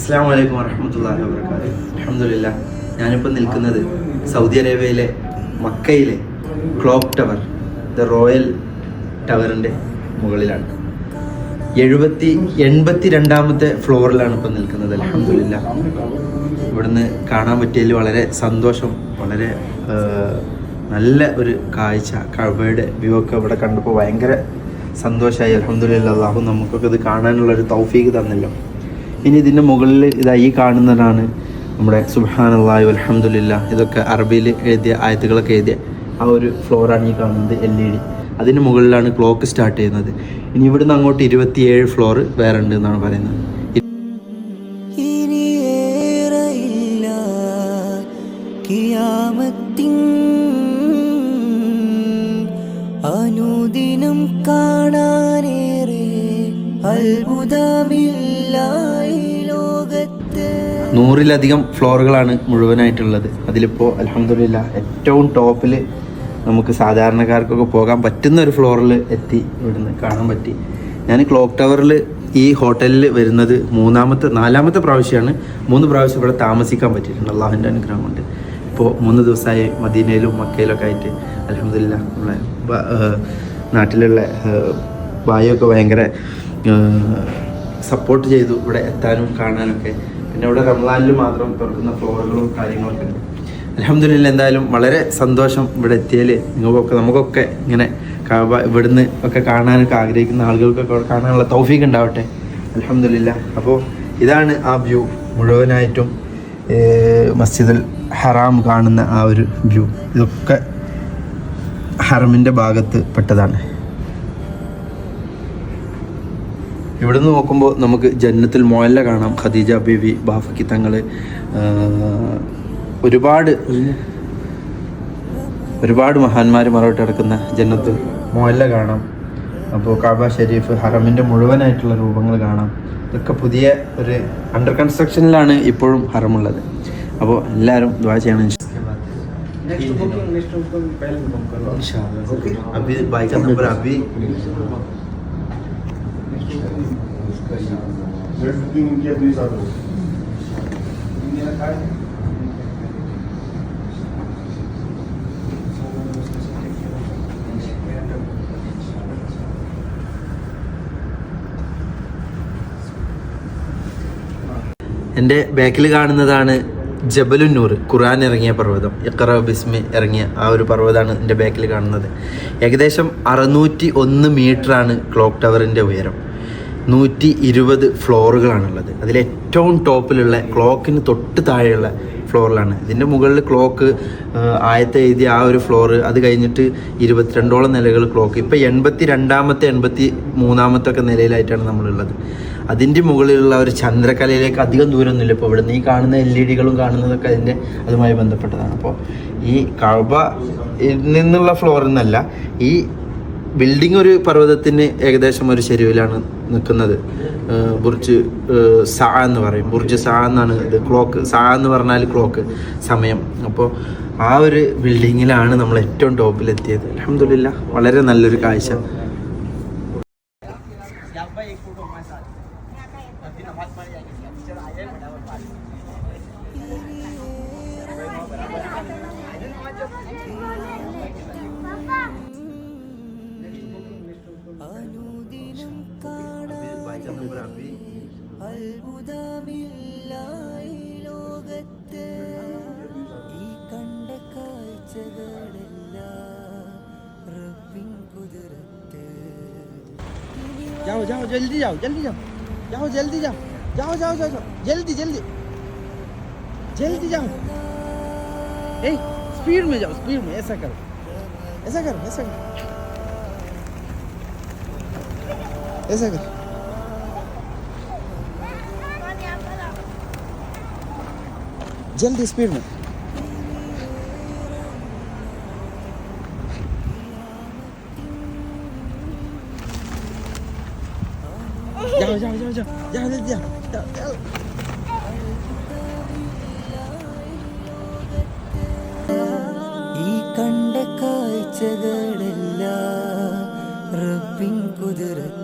അസ്സാം വലൈക്കും വറഹമത്തല്ലാഹി വാബർക്കാത്തു അലഹമുല്ല ഞാനിപ്പോൾ നിൽക്കുന്നത് സൗദി അറേബ്യയിലെ മക്കയിലെ ക്ലോക്ക് ടവർ ദ റോയൽ ടവറിന്റെ മുകളിലാണ്. എഴുപത്തി എൺപത്തി രണ്ടാമത്തെ ഫ്ലോറിലാണ് ഇപ്പോൾ നിൽക്കുന്നത് അലഹമില്ല ഇവിടുന്ന് കാണാൻ പറ്റിയതിൽ വളരെ സന്തോഷം വളരെ നല്ല ഒരു കാഴ്ച കവയുടെ വ്യൂ ഒക്കെ ഇവിടെ കണ്ടപ്പോൾ ഭയങ്കര സന്തോഷമായി അലഹമുല്ല അള്ളാഹു നമുക്കൊക്കെ ഇത് കാണാനുള്ള ഒരു തൗഫീക്ക് തന്നല്ലോ. ഇനി ഇതിന്റെ മുകളിൽ ഇതായി കാണുന്നതാണ് നമ്മുടെ അള്ളാഹു അലഹമുല്ല ഇതൊക്കെ അറബിയിൽ എഴുതിയ ആയത്തുകളൊക്കെ എഴുതിയ ആ ഒരു ഫ്ലോറാണ് ഈ കാണുന്നത് എൽ ഇ ഡി. അതിന് മുകളിലാണ് ക്ലോക്ക് സ്റ്റാർട്ട് ചെയ്യുന്നത്. ഇനി ഇവിടുന്ന് അങ്ങോട്ട് ഇരുപത്തിയേഴ് ഫ്ലോർ വേറെ ഉണ്ട് എന്നാണ് പറയുന്നത്. അനുദിനം കാണാൻ നൂറിലധികം ഫ്ലോറുകളാണ് മുഴുവനായിട്ടുള്ളത്. അതിലിപ്പോൾ അലഹമില്ല ഏറ്റവും ടോപ്പിൽ നമുക്ക് സാധാരണക്കാർക്കൊക്കെ പോകാൻ പറ്റുന്ന ഒരു ഫ്ലോറിൽ എത്തി ഇവിടുന്ന് കാണാൻ പറ്റി. ഞാൻ ക്ലോക്ക് ടവറിൽ ഈ ഹോട്ടലിൽ വരുന്നത് മൂന്നാമത്തെ നാലാമത്തെ പ്രാവശ്യമാണ് മൂന്ന് പ്രാവശ്യം ഇവിടെ താമസിക്കാൻ പറ്റിയിട്ടുണ്ട് അള്ളാഹുവിന്റെ അനുഗ്രഹം കൊണ്ട്. ഇപ്പോൾ മൂന്ന് ദിവസമായി മദീനയിലും മക്കയിലൊക്കെ ആയിട്ട് അലഹമില്ല നമ്മളെ നാട്ടിലുള്ള ഏഹ് ഭയങ്കര സപ്പോർട്ട് ചെയ്തു ഇവിടെ എത്താനും കാണാനൊക്കെ. പിന്നെ ഇവിടെ റംലാനിൽ മാത്രം തുറക്കുന്ന ഫ്ലോറുകളും കാര്യങ്ങളൊക്കെ ഉണ്ട്. അലഹമില്ല എന്തായാലും വളരെ സന്തോഷം ഇവിടെ എത്തിയാൽ നിങ്ങൾക്കൊക്കെ നമുക്കൊക്കെ ഇങ്ങനെ ഇവിടുന്ന് ഒക്കെ കാണാനൊക്കെ ആഗ്രഹിക്കുന്ന ആളുകൾക്കൊക്കെ അവിടെ കാണാനുള്ള തൗഫീഖ് ഉണ്ടാവട്ടെ. അലഹമില്ല അപ്പോൾ ഇതാണ് ആ വ്യൂ മുഴുവനായിട്ടും മസ്ജിദുൽ ഹറാം കാണുന്ന ആ ഒരു വ്യൂ. ഇതൊക്കെ ഹറമിന്റെ ഭാഗത്ത് പെട്ടതാണ്. ഇവിടുന്ന് നോക്കുമ്പോൾ നമുക്ക് ജന്നത്തുൽ മോയല്ല കാണാം ഖദീജ ബീവി ബാഫക്കി തങ്ങൾ ഒരുപാട് ഒരുപാട് മഹാന്മാർ മറവിട്ട് കിടക്കുന്ന ജന്നത്തുൽ മോയല്ല കാണാം അപ്പോൾ കാബ ഷെരീഫ് ഹറമിൻ്റെ മുഴുവനായിട്ടുള്ള രൂപങ്ങൾ കാണാം ഇതൊക്കെ പുതിയ ഒരു അണ്ടർ കൺസ്ട്രക്ഷനിലാണ് ഇപ്പോഴും ഹറമുള്ളത് അപ്പോൾ എല്ലാവരും ദ്വാ ചെയ്യണം अभी बाइक का नंबर अभी എന്റെ ബാക്കിൽ കാണുന്നതാണ് ജബലുന്നൂർ ഖുറാൻ ഇറങ്ങിയ പർവതം. ഇക്കറ ബിസ്മി ഇറങ്ങിയ ആ ഒരു പർവതമാണ് എന്റെ ബാക്കിൽ കാണുന്നത്. ഏകദേശം അറുന്നൂറ്റി ഒന്ന് മീറ്ററാണ് ക്ലോക്ക് ടവറിന്റെ ഉയരം. നൂറ്റി ഇരുപത് ഫ്ലോറുകളാണുള്ളത്. അതിൽ ഏറ്റവും ടോപ്പിലുള്ള ക്ലോക്കിന് തൊട്ട് താഴെയുള്ള ഫ്ലോറിലാണ്. ഇതിന്റെ മുകളിൽ ക്ലോക്ക് ആയത്തെ എഴുതിയ ആ ഒരു ഫ്ലോർ അത് കഴിഞ്ഞിട്ട് ഇരുപത്തിരണ്ടോളം നിലകൾ ക്ലോക്ക്. ഇപ്പോൾ എൺപത്തി രണ്ടാമത്തെ എൺപത്തി മൂന്നാമത്തെ ഒക്കെ നിലയിലായിട്ടാണ് നമ്മളുള്ളത്. അതിന്റെ മുകളിലുള്ള ഒരു ചന്ദ്രകലയിലേക്ക് അധികം ദൂരമൊന്നുമില്ല. ഇപ്പോൾ ഇവിടെ നീ കാണുന്ന എൽ ഇ ഡികളും കാണുന്നതൊക്കെ അതിന്റെ അതുമായി ബന്ധപ്പെട്ടതാണ്. അപ്പോൾ ഈ കഴബ നിന്നുള്ള ഫ്ലോറിൽ നിന്നല്ല ഈ ബിൽഡിംഗ് ഒരു പർവതത്തിന് ഏകദേശം ഒരു ചെരുവിലാണ് നിൽക്കുന്നത്. ബുർജ് സാ എന്ന് പറയും. ബുർജ് സാ എന്നാണ് ഇത് ക്ലോക്ക്. സാ എന്ന് പറഞ്ഞാൽ ക്ലോക്ക് സമയം. അപ്പോൾ ആ ഒരു ബിൽഡിങ്ങിലാണ് നമ്മൾ ഏറ്റവും ടോപ്പിലെത്തിയത്. അലഹമില്ല വളരെ നല്ലൊരു കാഴ്ച. അത്ഭുതമില്ല ഈ ലോകത്ത് ഈ കണ്ട കാഴ്ചകളെല്ലാം റബ്ബിൻ കുതിരത്ത് जाओ जाओ जल्दी जाओ जल्दी जाओ जाओ जल्दी जाओ जाओ जाओ जाओ जाओ जल्दी जल्दी जल्दी जाओ ए स्पीड में जाओ स्पीड में ऐसा करो ऐसा करो ऐसा करो ऐसा करो जल्दी स्पीड में जाओ जाओ जाओ जाओ जाओ जल्दी जाओ जाओ जाओ ഈ കണ്ട കാഴ്ചകളെല്ലാം റബ്ബിൻ കുതിരത്ത്